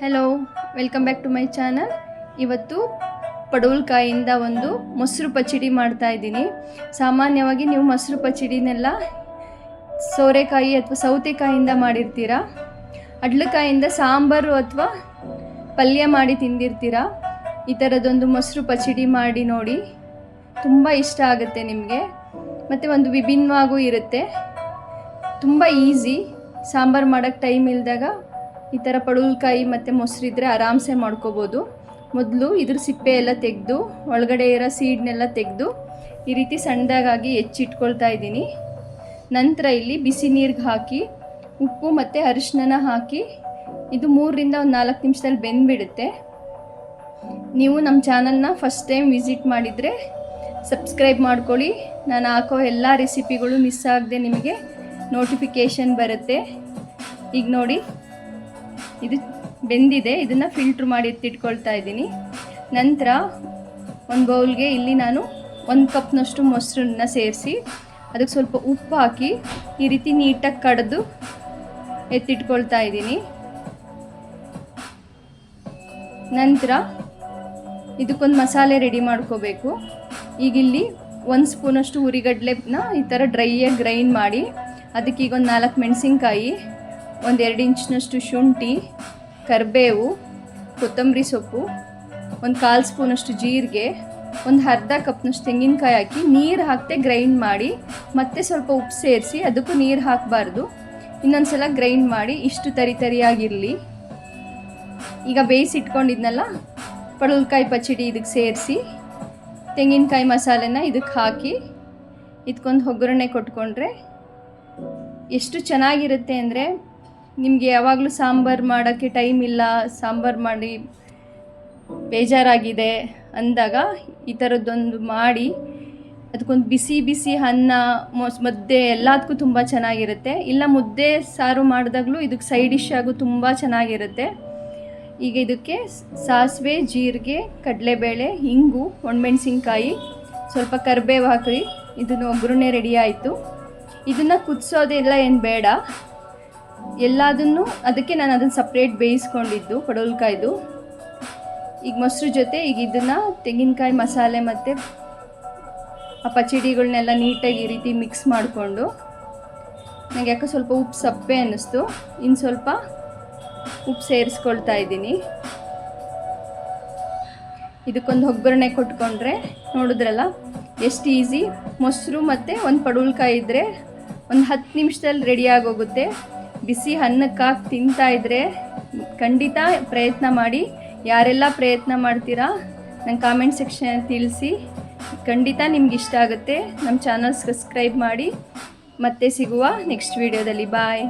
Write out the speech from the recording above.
Hello welcome back to my channel ಇವತ್ತು ಪಡವಲ್ಕಾಯಿಂದ ಒಂದು ಮೊಸರು ಪಚಡಿ ಮಾಡ್ತಾ ಇದ್ದೀನಿ. ಸಾಮಾನ್ಯವಾಗಿ ನೀವು ಮೊಸರು ಪಚಡಿನೆಲ್ಲ ಸೋರೆಕಾಯಿ ಅಥವಾ ಸೌತೆಕಾಯಿಂದ ಮಾಡಿರ್ತೀರ? ಅಡ್ಲಕಾಯಿಂದ ಸಾಂಬಾರು ಅಥವಾ ಪಲ್ಯ ಮಾಡಿ ತಿಂದಿರ್ತೀರ? ಈ ಥರದೊಂದು ಮೊಸರು ಪಚಡಿ ಮಾಡಿ ನೋಡಿ. ತುಂಬ ಇಷ್ಟ ಆಗುತ್ತೆ ನಿಮಗೆ. ಮತ್ತು ಒಂದು ವಿಭಿನ್ನವಾಗೂ ಇರುತ್ತೆ. ತುಂಬ ಈಸಿ. ಸಾಂಬಾರು ಮಾಡೋಕ್ಕೆ ಟೈಮ್ ಇಲ್ದಾಗ ಈ ಥರ ಪಡುಲ್ಕಾಯಿ ಮತ್ತು ಮೊಸರಿದ್ರೆ ಆರಾಮ್ಸೆ ಮಾಡ್ಕೋಬೋದು. ಮೊದಲು ಇದ್ರ ಸಿಪ್ಪೆ ಎಲ್ಲ ತೆಗೆದು, ಒಳಗಡೆ ಇರೋ ಸೀಡ್ನೆಲ್ಲ ತೆಗೆದು, ಈ ರೀತಿ ಸಣ್ಣದಾಗಿ ಹೆಚ್ಚಿಟ್ಕೊಳ್ತಾ ಇದ್ದೀನಿ. ನಂತರ ಇಲ್ಲಿ ಬಿಸಿ ನೀರಿಗೆ ಹಾಕಿ, ಉಪ್ಪು ಮತ್ತು ಅರಿಶಿನ ಹಾಕಿ, ಇದು ಮೂರರಿಂದ ಒಂದು ನಾಲ್ಕು ನಿಮಿಷದಲ್ಲಿ ಬೆಂದುಬಿಡುತ್ತೆ. ನೀವು ನಮ್ಮ ಚಾನಲ್ನ ಫಸ್ಟ್ ಟೈಮ್ ವಿಸಿಟ್ ಮಾಡಿದರೆ ಸಬ್ಸ್ಕ್ರೈಬ್ ಮಾಡ್ಕೊಳ್ಳಿ. ನಾನು ಹಾಕೋ ಎಲ್ಲ ರೆಸಿಪಿಗಳು ಮಿಸ್ ಆಗದೆ ನಿಮಗೆ ನೋಟಿಫಿಕೇಷನ್ ಬರುತ್ತೆ. ಈಗ ನೋಡಿ. ಇದು ಬೆಂದಿದೆ, ಇದನ್ನು ಫಿಲ್ಟ್ರ್ ಮಾಡಿ ಎತ್ತಿಟ್ಕೊಳ್ತಾ ಇದ್ದೀನಿ. ನಂತರ ಒಂದು ಬೌಲ್ಗೆ ಇಲ್ಲಿ ನಾನು ಒಂದು ಕಪ್ನಷ್ಟು ಮೊಸರನ್ನ ಸೇರಿಸಿ, ಅದಕ್ಕೆ ಸ್ವಲ್ಪ ಉಪ್ಪು ಹಾಕಿ ಈ ರೀತಿ ನೀಟಾಗಿ ಕಡ್ದು ಎತ್ತಿಟ್ಕೊಳ್ತಾ ಇದ್ದೀನಿ. ನಂತರ ಇದಕ್ಕೊಂದು ಮಸಾಲೆ ರೆಡಿ ಮಾಡ್ಕೋಬೇಕು. ಈಗ ಇಲ್ಲಿ ಒಂದು ಸ್ಪೂನಷ್ಟು ಉರಿಗಡ್ಲೆನ ಈ ಥರ ಡ್ರೈಯಾಗಿ ಗ್ರೈಂಡ್ ಮಾಡಿ, ಅದಕ್ಕೆ ಈಗ ಒಂದು ನಾಲ್ಕು ಮೆಣಸಿನ್ಕಾಯಿ ಒಂದು ಎರಡು ಇಂಚಿನಷ್ಟು ಶುಂಠಿ, ಕರಿಬೇವು, ಕೊತ್ತಂಬರಿ ಸೊಪ್ಪು, ಒಂದು ಕಾಲು ಸ್ಪೂನಷ್ಟು ಜೀರಿಗೆ, ಒಂದು ಅರ್ಧ ಕಪ್ನಷ್ಟು ತೆಂಗಿನಕಾಯಿ ಹಾಕಿ ನೀರು ಹಾಕದೆ ಗ್ರೈಂಡ್ ಮಾಡಿ ಮತ್ತೆ ಸ್ವಲ್ಪ ಉಪ್ಪು ಸೇರಿಸಿ ಅದಕ್ಕೂ ನೀರು ಹಾಕಬಾರ್ದು. ಇನ್ನೊಂದು ಸಲ ಗ್ರೈಂಡ್ ಮಾಡಿ ಇಷ್ಟು ತರಿ ತರಿಯಾಗಿರಲಿ. ಈಗ ಬೇಯಿಸಿಟ್ಕೊಂಡಿದ್ನಲ್ಲ ಪಡಲ್ಕಾಯಿ ಪಚಡಿ ಇದಕ್ಕೆ ಸೇರಿಸಿ, ತೆಂಗಿನಕಾಯಿ ಮಸಾಲೆನ ಇದಕ್ಕೆ ಹಾಕಿ ಇದಕ್ಕೊಂದು ಒಗ್ಗರಣೆ ಕೊಟ್ಕೊಂಡ್ರೆ ಎಷ್ಟು ಚೆನ್ನಾಗಿರುತ್ತೆ ಅಂದರೆ ನಿಮಗೆ ಯಾವಾಗಲೂ ಸಾಂಬಾರು ಮಾಡೋಕ್ಕೆ ಟೈಮ್ ಇಲ್ಲ, ಸಾಂಬಾರು ಮಾಡಿ ಬೇಜಾರಾಗಿದೆ ಅಂದಾಗ ಈ ಥರದ್ದೊಂದು ಮಾಡಿ, ಅದಕ್ಕೊಂದು ಬಿಸಿ ಬಿಸಿ ಅನ್ನ, ಮೊಸ್, ಮುದ್ದೆ ಎಲ್ಲದಕ್ಕೂ ತುಂಬ ಚೆನ್ನಾಗಿರುತ್ತೆ. ಇಲ್ಲ ಮುದ್ದೆ ಸಾರು ಮಾಡಿದಾಗಲೂ ಇದಕ್ಕೆ ಸೈಡ್ ಡಿಶ್ ಆಗು ತುಂಬ ಚೆನ್ನಾಗಿರುತ್ತೆ. ಈಗ ಇದಕ್ಕೆ ಸಾಸಿವೆ, ಜೀರಿಗೆ, ಕಡಲೆಬೇಳೆ ಹಿಂಗು ಒಣಮೆಣ್ಸಿನ್ಕಾಯಿ, ಸ್ವಲ್ಪ ಕರಿಬೇವು ಹಾಕಿ, ಇದನ್ನು ಒಗ್ಗರಣೆ ರೆಡಿ ಆಯಿತು. ಇದನ್ನು ಕುದಿಸೋದೆಲ್ಲ ಏನು ಬೇಡ. ಎಲ್ಲದನ್ನು ಅದಕ್ಕೆ ನಾನು ಅದನ್ನು ಸಪ್ರೇಟ್ ಬೇಯಿಸ್ಕೊಂಡಿದ್ದು ಪಡೋಲ್ಕಾಯ್ದು ಈಗ ಮೊಸರು ಜೊತೆ ಈಗ ಇದನ್ನು ತೆಂಗಿನಕಾಯಿ ಮಸಾಲೆ ಮತ್ತು ಆ ಪಚಡಿಗಳನ್ನೆಲ್ಲ ನೀಟಾಗಿ ಈ ರೀತಿ ಮಿಕ್ಸ್ ಮಾಡಿಕೊಂಡು ನನಗೆ ಯಾಕೆ ಸ್ವಲ್ಪ ಉಪ್ಪು ಸಪ್ಪೆ ಅನ್ನಿಸ್ತು. ಇನ್ನು ಸ್ವಲ್ಪ ಉಪ್ಪು ಸೇರಿಸ್ಕೊಳ್ತಾ ಇದ್ದೀನಿ. ಇದಕ್ಕೊಂದು ಒಗ್ಗರಣೆ ಕೊಟ್ಕೊಂಡ್ರೆ ನೋಡಿದ್ರಲ್ಲ, ಎಷ್ಟು ಈಸಿ ಮೊಸರು ಮತ್ತು ಒಂದು ಪಡುಲ್ಕಾಯಿ ಇದ್ದರೆ ಒಂದು ಹತ್ತು ನಿಮಿಷದಲ್ಲಿ ರೆಡಿ ಆಗೋಗುತ್ತೆ. ಬಿಸಿ ಅನ್ನಕ್ಕೆ ಹಾಕಿ ತಿಂತಾ ಇದ್ರೆ ಖಂಡಿತ ಪ್ರಯತ್ನ ಮಾಡಿ. ಯಾರೆಲ್ಲ ಪ್ರಯತ್ನ ಮಾಡ್ತೀರಾ ನನ್ನ ಕಾಮೆಂಟ್ ಸೆಕ್ಷನ್ ತಿಳಿಸಿ. ಖಂಡಿತ ನಿಮ್ಗೆ ಇಷ್ಟ ಆಗುತ್ತೆ. ನಮ್ಮ ಚಾನಲ್ ಸಬ್ಸ್ಕ್ರೈಬ್ ಮಾಡಿ. ಮತ್ತೆ ಸಿಗುವ ನೆಕ್ಸ್ಟ್ ವೀಡಿಯೋದಲ್ಲಿ ಬಾಯ್